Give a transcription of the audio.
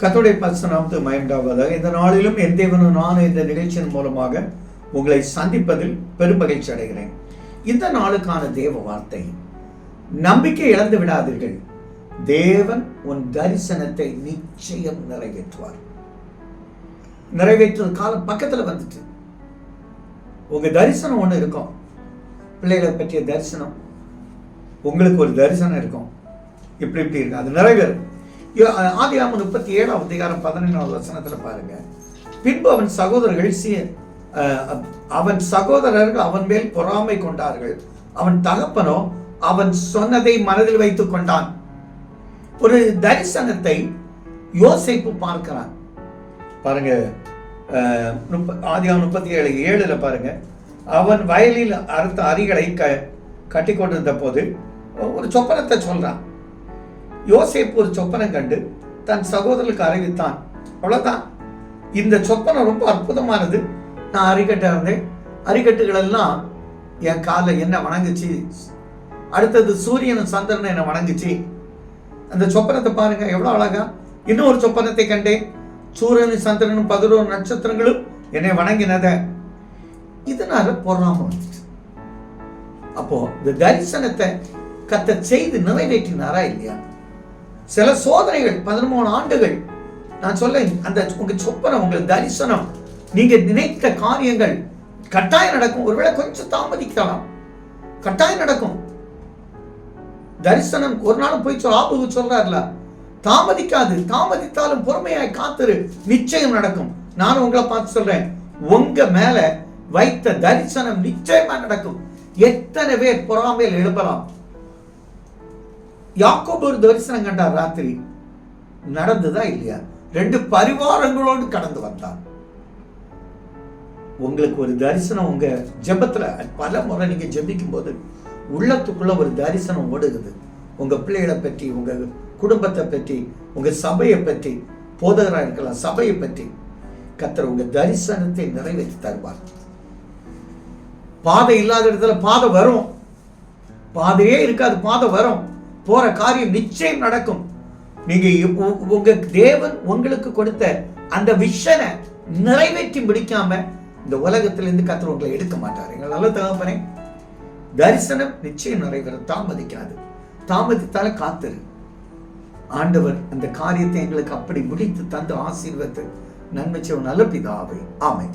கத்தோடைய நாமத்துக்கு மயண்டாவதாக இந்த நாளிலும் என் தேவனும் நானும் இந்த நிகழ்ச்சியின் மூலமாக உங்களை சந்திப்பதில் பெரும் மகிழ்ச்சி அடைகிறேன். இந்த நாளுக்கான தேவ வார்த்தை நம்பிக்கை இழந்து விடாதீர்கள். தேவன் உன் தரிசனத்தை நிச்சயம் நிறைவேற்றுவார். நிறைவேற்றுற காலம் பக்கத்தில் வந்துட்டு. உங்க தரிசனம் ஒன்று இருக்கும். பிள்ளைகளை பற்றிய தரிசனம். உங்களுக்கு ஒரு தரிசனம் இருக்கும். இப்படி இப்படி இருக்கு. அது நிறைவேறும். ஆதியாம முப்பத்தி ஏழாம் அதிகாரம் பதினேழாவது வசனத்தில் பாருங்க. பின்பு அவன் சகோதரர்கள் சீ அவன் சகோதரர்கள் அவன் மேல் பொறாமை கொண்டார்கள். அவன் தகப்பனோ அவன் சொன்னதை மனதில் வைத்துக் கொண்டான். ஒரு தரிசனத்தை யோசிப்பு பார்க்கிறான். பாருங்க அஹ், முப்பத்தி ஏழு ஏழுல பாருங்க. அவன் வயலில் அறுத்த அரிகளை க கட்டி கொண்டிருந்த போது ஒரு சொப்பனத்தை சொல்றான். யோசேப்பு ஒரு சொப்பனம் கண்டு தன் சகோதரருக்கு அறிவித்தான். அவ்வளோதான் இந்த சொப்பனம் ரொம்ப அற்புதமானது. நான் அரிக்கட்டை இருந்தேன் அரிக்கட்டுகள் எல்லாம் என் காலை என்ன வணங்குச்சு? அடுத்தது சூரியனும் சந்திரனும் என்னை வணங்குச்சு? அந்த சொப்பனத்தை பாருங்க எவ்வளோ அழகா. இன்னும் ஒரு சொப்பனத்தை கண்டேன். சூரியனும் சந்திரனும் பதினோரு நட்சத்திரங்களும் என்னை வணங்கினத. இதனால பொறாம வந்துச்சு. அப்போ இந்த தரிசனத்தை கத்த செய்து நிறைவேற்றினாரா இல்லையா? சில சோதனைகள் பதிமூணு ஆண்டுகள். நான் சொல்ல அந்த உங்க சொப்பனம் உங்களுக்கு தரிசனம் நீங்க நினைத்த காரியங்கள் கட்டாயம் நடக்கும். ஒருவேளை கொஞ்சம் தாமதிக்கலாம். கட்டாயம் நடக்கும். தரிசனம் ஒரு நாள் போய் சொல்ல ஆபுகு சொல்றாருல. தாமதிக்காது. தாமதித்தாலும் பொறுமையாய் காத்திரு. நிச்சயம் நடக்கும். நான் உங்களை பார்த்து சொல்றேன் உங்க மேல வைத்த தரிசனம் நிச்சயமா நடக்கும். எத்தனை பேர் பொறாமையில் எழுப்பலாம் யாக்கோபு ஒரு தரிசனம் கண்டார் ராத்திரி. நடந்ததா இல்லையா? ரெண்டு பரிவாரங்களோடு கடந்து வந்தார். உங்களுக்கு ஒரு தரிசனம் உங்க ஜெபத்துல பல முறை நீங்க ஜெபிக்கும் போது உள்ளத்துக்குள்ள ஒரு தரிசனம் ஓடுகுது உங்க பிள்ளைகளை பற்றி உங்க குடும்பத்தை பற்றி உங்க சபையை பற்றி போதகராக இருக்கலாம் சபையை பற்றி. கத்தர் உங்க தரிசனத்தை நிறைவேற்றி தருவார். பாதை இல்லாத இடத்துல பாதை வரும். பாதையே இருக்காது பாதை வரும். போற காரியம் நிச்சயம் நடக்கும். நீங்க உங்க தேவன் உங்களுக்கு கொடுத்த அந்த விஷனை நிறைவேற்றி முடிக்காம இந்த உலகத்திலிருந்து கத்திர உங்களை எடுக்க மாட்டார். எங்களை நல்ல தகப்பனே தரிசனம் நிச்சயம் நிறைவேற தாமதிக்காது. தாமதித்தால காத்திரு. ஆண்டவர் அந்த காரியத்தை எங்களுக்கு அப்படி முடித்து தந்து ஆசீர்வத்து. நன்மை செய்வோம். நல்ல பிதாவை. ஆமை